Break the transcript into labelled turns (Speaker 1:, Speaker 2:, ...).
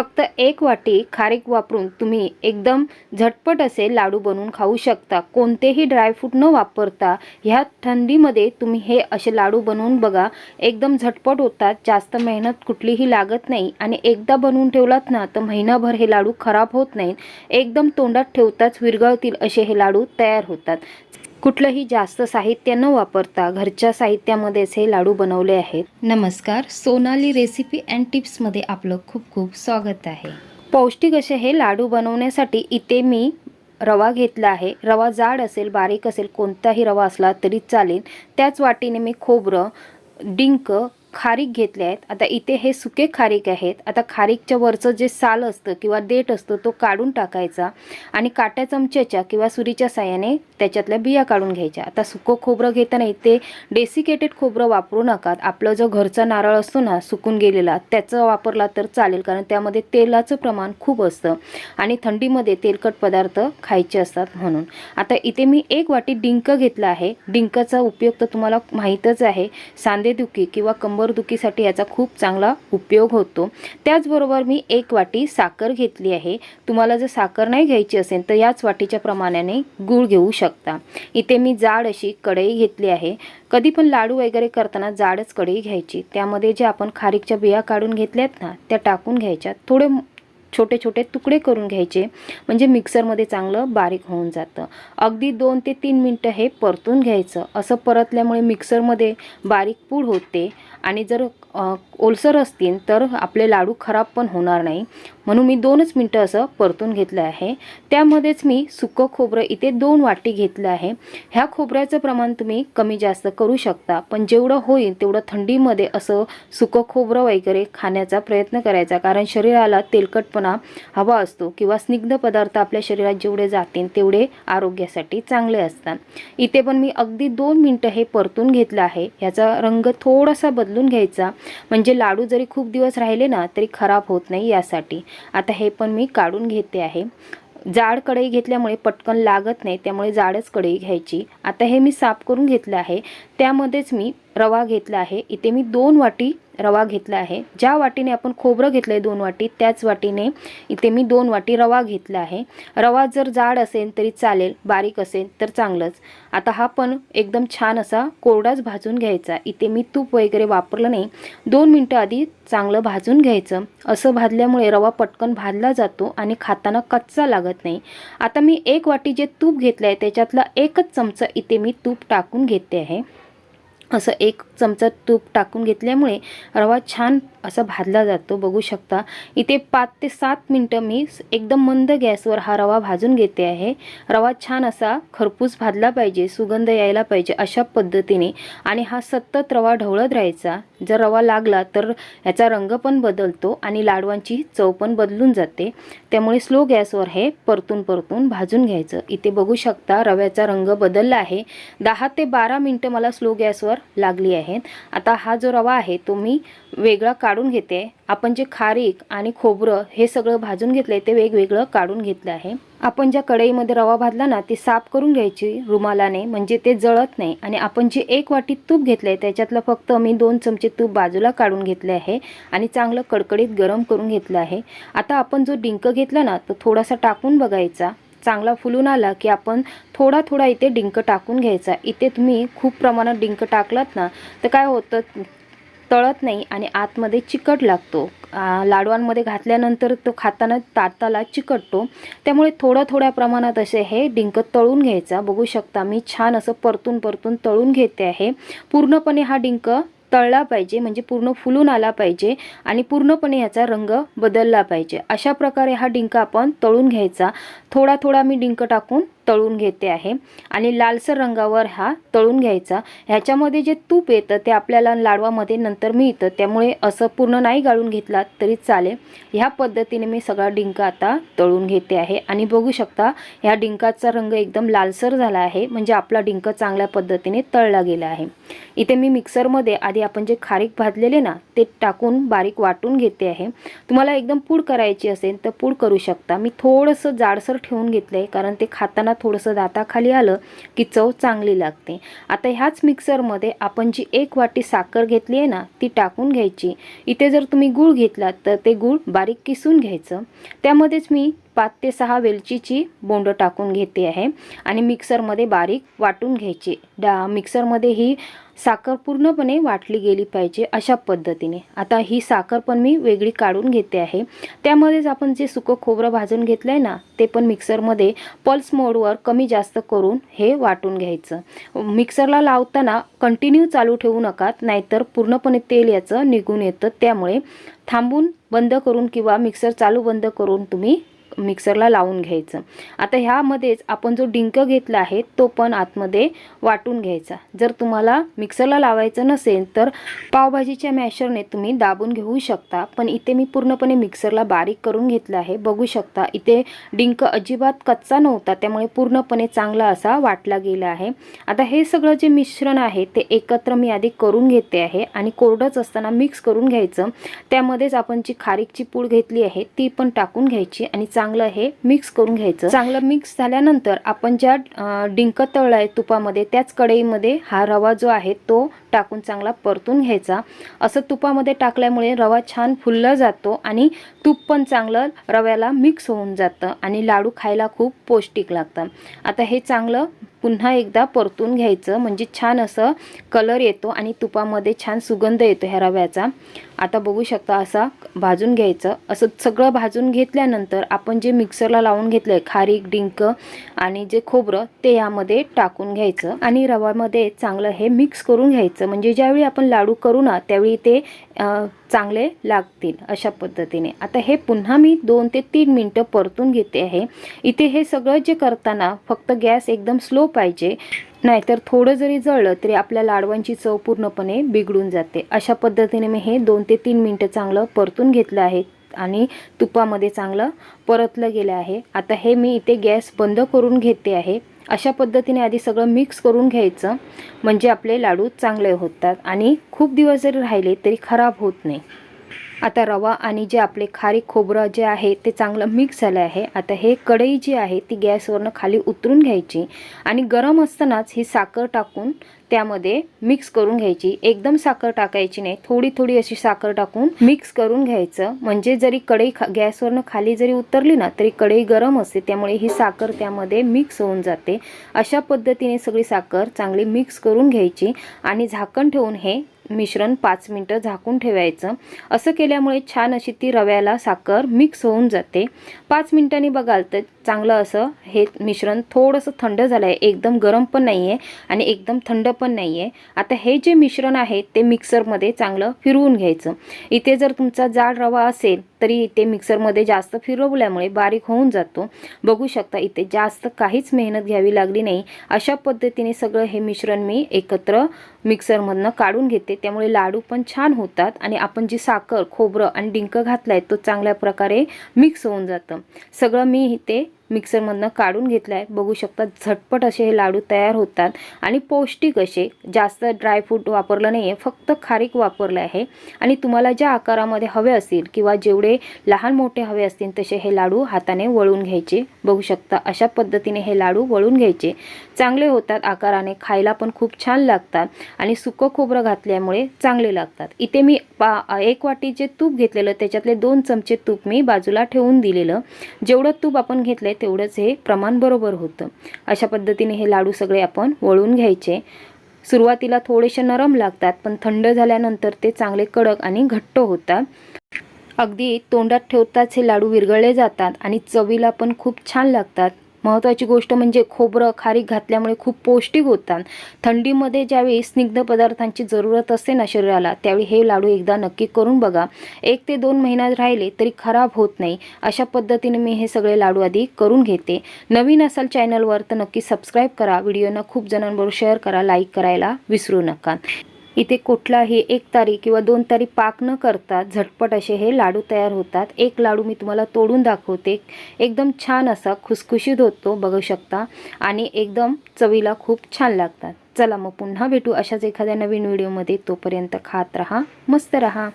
Speaker 1: फक्त एक वाटी खारीक वापरून तुम्ही एकदम झटपट असे लाडू बनवून खाऊ शकता. कोणतेही ड्रायफ्रूट न वापरता ह्या थंडीमध्ये तुम्ही हे असे लाडू बनवून बघा. एकदम झटपट होतात जास्त मेहनत कुठलीही लागत नाही आणि एकदा बनवून ठेवलात ना तर महिनाभर हे लाडू खराब होत नाहीत. एकदम तोंडात ठेवताच विरघळतील असे हे लाडू तयार होतात. कुठलंही जास्त साहित्य न वापरता घरच्या साहित्यामध्येच हे लाडू बनवले आहेत. नमस्कार सोनाली रेसिपी अँड टिप्समध्ये आपलं खूप खूप स्वागत आहे. पौष्टिक असे हे लाडू बनवण्यासाठी इथे मी रवा घेतला आहे. रवा जाड असेल बारीक असेल कोणताही रवा असला तरी चालेल. त्याच वाटीने मी खोबरं डिंक खारीक घेतले आहेत. आता इथे हे सुके खारीक आहेत. आता खारीकच्या वरचं जे साल असतं किंवा देठ असतो तो काढून टाकायचा आणि काट्या चमच्याच्या किंवा सुरीच्या साह्याने त्याच्यातल्या बिया काढून घ्यायच्या. आता सुकं खोबरं घेताना इथे डेसिकेटेड खोबरं वापरू नका. आपलं जो घरचा नारळ असतो ना सुकून गेलेला त्याचा वापरला तर चालेल कारण त्यामध्ये तेलाचं प्रमाण खूप असतं आणि थंडीमध्ये तेलकट पदार्थ खायचे असतात म्हणून. आता इथे मी एक वाटी डिंक घेतला आहे. डिंकाचा उपयोग तर तुम्हाला माहीतच आहे. सांधेदुखी किंवा कंबरदुखीसाठी याचा खूप चांगला उपयोग होतो. त्याचबरोबर मी एक वाटी साखर घेतली आहे. तुम्हाला जर साखर नाही घ्यायची असेल तर याच वाटीच्या प्रमाणाने गूळ घेऊ शकता. इथे मी जाड अशी कढई घेतली आहे. कधी पण लाडू वगैरे करताना जाडच कढई घ्यायची. त्यामध्ये जे आपण खारीकच्या बिया काढून घेतल्यात ना त्या टाकून घ्यायच्या. थोडे छोटे छोटे तुकडे करून घ्यायचे. म्हणजे मिक्सरमध्ये चांगलं बारीक होऊन जातं. अगदी दोन ते तीन मिनटं हे परतून घ्यायचं. असं परतल्यामुळे मिक्सरमध्ये बारीक पूड होते. आणि जर ओलसर असतील तर आपले लाडू खराब पण होणार नाही. म्हणून मी दोनच मिनटं असं परतून घेतलं आहे. त्यामध्येच मी सुकं खोबरं इथे दोन वाटी घेतलं आहे. ह्या खोबऱ्याचं प्रमाण तुम्ही कमी जास्त करू शकता पण जेवढं होईल तेवढं थंडीमध्ये असं सुकं खोबरं वगैरे खाण्याचा प्रयत्न करायचा कारण शरीराला तेलकटपणा हवा असतो किंवा स्निग्ध पदार्थ आपल्या शरीरात जेवढे जातील तेवढे आरोग्यासाठी चांगले असतात. इथे पण मी अगदी दोन मिनटं हे परतून घेतलं आहे. ह्याचा रंग थोडासा बदलून घ्यायचा. म्हणजे लाडू जरी खूप दिवस राहिले ना तरी खराब होत नाही यासाठी. आता हे पण मी काढून घेते आहे. जाड कढई घेतल्यामुळे पटकन लागत नाही त्यामुळे जाडच कढई घ्यायची. आता हे मी साफ करून घेतलं आहे. त्यामध्येच मी रवा घेतला आहे. इथे मी दोन वाटी रवा घेतला आहे. ज्या वाटीने आपण खोबरं घेतलं आहे दोन वाटी त्याच वाटीने इथे मी दोन वाटी रवा घेतला आहे. रवा जर जाड असेल तरी चालेल बारीक असेल तर चांगलंच. आता हा पण एकदम छान असा कोरडाच भाजून घ्यायचा. इथे मी तूप वगैरे वापरलं नाही. दोन मिनटं आधी चांगलं भाजून घ्यायचं. असं भाजल्यामुळे रवा पटकन भाजला जातो आणि खाताना कच्चा लागत नाही. आता मी एक वाटी जे तूप घेतलं आहे त्याच्यातला एकच चमचा इथे मी तूप टाकून घेते आहे. असं एक चमचा तूप टाकून घेतल्यामुळे रवा छान असा भाजला जातो. बघू शकता. इथे पाच ते सात मिनटं मी एकदम मंद गॅसवर हा रवा भाजून घेते आहे. रवा छान असा खरपूस भाजला पाहिजे सुगंध यायला पाहिजे अशा पद्धतीने आणि हा सतत रवा ढवळत राहायचा. जर रवा लागला तर ह्याचा रंग पण बदलतो आणि लाडवांची चव पण बदलून जाते. त्यामुळे स्लो गॅसवर हे परतून परतून भाजून घ्यायचं. इथे बघू शकता रव्याचा रंग बदलला आहे. दहा ते बारा मिनटं मला स्लो गॅसवर लागली आहेत. आता हा जो रवा आहे तो मी वेगळा काढून घेते. आपण जे खारीक आणि खोबरं हे सगळं भाजून घेतलं आहे ते वेगवेगळं काढून घेतलं आहे. आपण ज्या कढईमध्ये रवा भाजला ना ती साफ करून घ्यायची रुमालाने म्हणजे ते जळत नाही. आणि आपण जे एक वाटी तूप घेतलं आहे त्याच्यातलं फक्त मी दोन चमचे तूप बाजूला काढून घेतले आहे आणि चांगलं कडकडीत गरम करून घेतलं आहे. आता आपण जो डिंक घेतला ना तो थोडासा टाकून बघायचा. चांगला फुलून आला की आपण थोडा थोडा इथे डिंक टाकून घ्यायचा. इथे तुम्ही खूप प्रमाणात डिंक टाकलात ना तर काय होतं तळत नाही आणि आतमध्ये चिकट लागतो. लाडवांमध्ये घातल्यानंतर तो खाताना ताटाला चिकटतो. त्यामुळे थोड्या थोड्या प्रमाणात असे हे डिंक तळून घ्यायचा. बघू शकता मी छान असं परतून परतून तळून घेते आहे. पूर्णपणे हा डिंक तळला पाहिजे म्हणजे पूर्ण फुलून आला पाहिजे आणि पूर्णपणे याचा रंग बदलला पाहिजे. अशा प्रकारे हा डिंक आपण तळून घ्यायचा. थोडा थोडा मी डिंक टाकून तळून घेते आहे. आणि लालसर रंगावर हा तळून घ्यायचा. ह्याच्यामध्ये जे तूप येतं ते आपल्याला लाडवामध्ये नंतर मिळतं. त्यामुळे असं पूर्ण नाही गाळून घेतला तरी चालेल. ह्या पद्धतीने मी सगळा डिंक आता तळून घेते आहे. आणि बघू शकता ह्या डिंकाचा रंग एकदम लालसर झाला आहे. म्हणजे आपला डिंक चांगल्या पद्धतीने तळला गेला आहे. इथे मी मिक्सरमध्ये आधी आपण जे खारीक भाजलेले ना ते टाकून बारीक वाटून घेते आहे. तुम्हाला एकदम पूड करायची असेल तर पूड करू शकता. मी थोडंसं जाडसर ठेवून घेतलं आहे कारण ते खाताना थोडंसं दाताखाली आलं की चव चांगली लागते. आता ह्याच मिक्सरमध्ये आपण जी एक वाटी साखर घेतली आहे ना ती टाकून घ्यायची. इथे जर तुम्ही गूळ घेतलात तर ते गूळ बारीक किसून घ्यायचं. त्यामध्येच मी पाच ते सहा वेलचीची बोंड टाकून घेते आहे. आणि मिक्सरमध्ये बारीक वाटून घ्यायची. डा मिक्सरमध्ये ही साखर पूर्णपणे वाटली गेली पाहिजे अशा पद्धतीने. आता ही साखर पण मी वेगळी काढून घेते आहे. त्यामध्येच आपण जे सुकं खोबरं भाजून घेतलं आहे ना ते पण मिक्सरमध्ये पल्स मोडवर कमी जास्त करून हे वाटून घ्यायचं. मिक्सरला लावताना कंटिन्यू चालू ठेवू नका नाहीतर पूर्णपणे तेल याचं निघून येतं. त्यामुळे थांबून बंद करून किंवा मिक्सर चालू बंद करून तुम्ही मिक्सरला लावून घ्यायचं. आता ह्यामध्येच आपण जो डिंक घेतला आहे तो पण आतमध्ये वाटून घ्यायचा. जर तुम्हाला मिक्सरला लावायचं नसेल तर पावभाजीच्या मॅशरने तुम्ही दाबून घेऊ शकता. पण इथे मी पूर्णपणे मिक्सरला बारीक करून घेतलं आहे. बघू शकता इथे डिंक अजिबात कच्चा नव्हता त्यामुळे पूर्णपणे चांगला असा वाटला गेला आहे. आता हे सगळं जे मिश्रण आहे ते एकत्र मी आधी करून घेते आहे आणि कोरडंच असताना मिक्स करून घ्यायचं. त्यामध्येच आपण जी खारीकची पूड घेतली आहे ती पण टाकून घ्यायची आणि चांगलं हे मिक्स करून घ्यायचं. चांगलं मिक्स झाल्यानंतर आपण ज्या डिंक तळला आहे तुपामध्ये त्याच कढईमध्ये हा रवा जो आहे तो टाकून चांगला परतून घ्यायचा. असं तुपामध्ये टाकल्यामुळे रवा छान फुलला जातो आणि तूप पण चांगलं रव्याला मिक्स होऊन जातं आणि लाडू खायला खूप पौष्टिक लागतं. आता हे चांगलं पुन्हा एकदा परतून घ्यायचं म्हणजे छान असं कलर येतो आणि तुपामध्ये छान सुगंध येतो ह्या रव्याचा. आता बघू शकता असा भाजून घ्यायचं. असं सगळं भाजून घेतल्यानंतर आपण जे मिक्सरला लावून घेतलं आहे खारीक डिंक आणि जे खोबरं ते यामध्ये टाकून घ्यायचं आणि रव्यामध्ये चांगलं हे मिक्स करून घ्यायचं. म्हणजे ज्यावेळी आपण लाडू करू ना त्यावेळी ते चांगले लागतील अशा पद्धतीने. आता हे पुन्हा मी दोन ते तीन मिनटं परतून घेते आहे. इथे हे सगळं जे करताना फक्त गॅस एकदम स्लो पाहिजे नाहीतर थोडं जरी जळलं तरी आपल्या लाडवांची चव पूर्णपणे बिघडून जाते. अशा पद्धतीने मी हे दोन ते तीन मिनटं चांगलं परतून घेतलं आहे आणि तुपामध्ये चांगलं परतलं गेलं आहे. आता हे मी इथे गॅस बंद करून घेते आहे. अशा पद्धतीने आधी सगळं मिक्स करून घ्यायचं. म्हणजे आपले लाडू चांगले होतात. आणि खूप दिवस जरी राहिले तरी खराब होत नाही. आता रवा आणि जे आपले खारी खोबरं जे आहे ते चांगलं मिक्स झालं आहे. आता हे कढई जी आहे ती गॅसवरनं खाली उतरून घ्यायची आणि गरम असतानाच ही साखर टाकून त्यामध्ये मिक्स करून घ्यायची. एकदम साखर टाकायची नाही थोडी थोडी अशी साखर टाकून मिक्स करून घ्यायचं. म्हणजे जरी कढई खा गॅसवरनं खाली जरी उतरली ना तरी कढई गरम असते त्यामुळे ही साखर त्यामध्ये मिक्स होऊन जाते. अशा पद्धतीने सगळी साखर चांगली मिक्स करून घ्यायची आणि झाकण ठेवून हे मिश्रण पाच मिनटं झाकून ठेवायचं. असं केल्यामुळे छान अशी ती रव्याला साखर मिक्स होऊन जाते. पाच मिनटांनी बघाल तर चांगलं असं हे मिश्रण थोडंसं थंड झालं आहे एकदम गरम पण नाही आहे आणि एकदम थंड पण नाही आहे आता हे जे मिश्रण आहे ते मिक्सरमध्ये चांगलं फिरवून घ्यायचं. इथे जर तुमचा जाड रवा असेल तरी इथे मिक्सरमध्ये जास्त फिरवल्यामुळे बारीक होऊन जातो. बघू शकता इथे जास्त काहीच मेहनत घ्यावी लागली नाही. अशा पद्धतीने सगळं हे मिश्रण मी एकत्र मिक्सरमधनं काढून घेते. त्यामुळे लाडू पण छान होतात आणि आपण जी साखर खोबरं आणि डिंक घातला आहे तो चांगल्या प्रकारे मिक्स होऊन जातं. सगळं मी इथे मिक्सरमधनं काढून घेतलं आहे बघू शकता झटपट असे हे लाडू तयार होतात. आणि पौष्टिक असे जास्त ड्रायफ्रूट वापरलं नाही आहे फक्त खारीक वापरलं आहे. आणि तुम्हाला ज्या आकारामध्ये हवे असतील किंवा जेवढे लहान मोठे हवे असतील तसे हे लाडू हाताने वळून घ्यायचे. बघू शकता अशा पद्धतीने हे लाडू वळून घ्यायचे. चांगले होतात आकाराने खायला पण खूप छान लागतात. आणि सुकं खोबरं घातल्यामुळे चांगले लागतात. इथे मी पा एक वाटी जे तूप घेतलेलं त्याच्यातले दोन चमचे तूप मी बाजूला ठेवून दिलेलं. जेवढं तूप आपण घेतलंय तेवढंच हे प्रमाण बरोबर होतं. अशा पद्धतीने हे लाडू सगळे आपण वळून घ्यायचे. सुरुवातीला थोडेसे नरम लागतात पण थंड झाल्यानंतर ते चांगले कडक आणि घट्ट होतात. अगदी तोंडात ठेवताच हे लाडू विरघळले जातात आणि चवीला पण खूप छान लागतात. महत्त्वाची गोष्ट म्हणजे खोबरं खारीक घातल्यामुळे खूप पौष्टिक होतात. थंडीमध्ये ज्यावेळी स्निग्ध पदार्थांची जरूरत असते ना शरीराला त्यावेळी हे लाडू एकदा नक्की करून बघा. एक ते दोन महिन्यात राहिले तरी खराब होत नाही. अशा पद्धतीने मी हे सगळे लाडू आधी करून घेते. नवीन असाल चॅनलवर तर नक्की सबस्क्राईब करा. व्हिडिओना खूप जणांबरोबर शेअर करा लाईक करायला विसरू नका. इथे कुठलाही एक तारी किंवा दोन तारी पाक न करता झटपट असे हे लाडू तयार होतात. एक लाडू मी तुम्हाला तोडून दाखवते. एकदम छान असा खुसखुशीत होतो बघू शकता. आणि एकदम चवीला खूप छान लागतात. चला मग पुन्हा भेटू अशाच एखाद्या नवीन व्हिडिओमध्ये. तोपर्यंत खात रहा मस्त रहा.